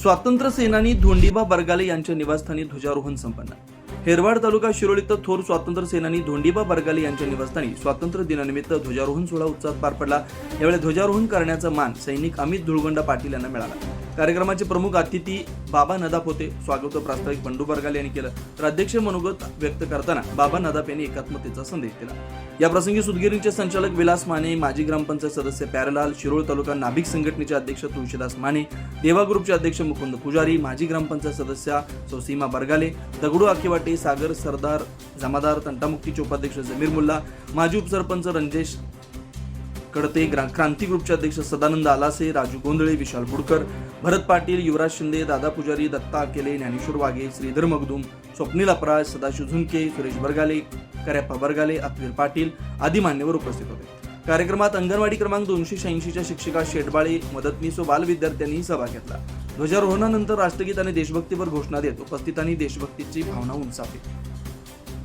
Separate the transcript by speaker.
Speaker 1: स्वातंत्र्य सेनानी धोंडीबा बरगाले यांच्या निवासस्थानी ध्वजारोहण संपन्न. हेरवाड तालुका शिरोळ इथं थोर स्वातंत्र्य सेनानी धोंडीबा बरगाले यांच्या निवासस्थानी स्वातंत्र्य दिनानिमित्त ध्वजारोहण सोहळा उत्साहात पार पडला. यावेळी ध्वजारोहण करण्याचा मान सैनिक अमित धुळगंडा पाटील यांना मिळाला. कार्यक्रमाचे प्रमुख अतिथी बाबा नदाप होते. स्वागत प्रास्ताविक बंडू बरगाले यांनी केलं. तर अध्यक्ष मनोगत व्यक्त करताना बाबा नदाप यांनी एकात्मतेचा संदेश दिला. या प्रसंगी सुदगिरीचे संचालक विलास माने माजी ग्रामपंचायत सदस्य प्यारलाल शिरोळ तालुका नाभिक संघटनेचे अध्यक्ष तुळशीदास माने देवा ग्रुपचे अध्यक्ष मुकुंद पुजारी माजी ग्रामपंचायत सदस्या सौसीमा बरगाले दगडू आकेवाटे सागर सरदार जमादार तंटामुक्तीचे उपाध्यक्ष जमीर मुल्ला माजी उपसरपंच रंजेश कडते क्रांती ग्रुपचे अध्यक्ष सदानंद आलासे राजू गोंधळे विशाल बुडकर भरत पाटील युवराज शिंदे दादा पुजारी दत्ता अकेले ज्ञानेश्वर वाघे श्रीधर मगदूम स्वप्नील अपराज सदाशिव झुंके सुरेश बरगाले करप्पा बरगाले अत्वीर पाटील आदी मान्यवर उपस्थित होते. कार्यक्रमात अंगणवाडी क्रमांक दोनशे शहाऐंशीच्या शिक्षिका शेटबाळे मदतनीस व बाल विद्यार्थ्यांनी सहभाग घेतला. ध्वजारोहणानंतर राष्ट्रगीत आणि देशभक्तीवर घोषणा देत उपस्थितांनी देशभक्तीची भावना उंचावली.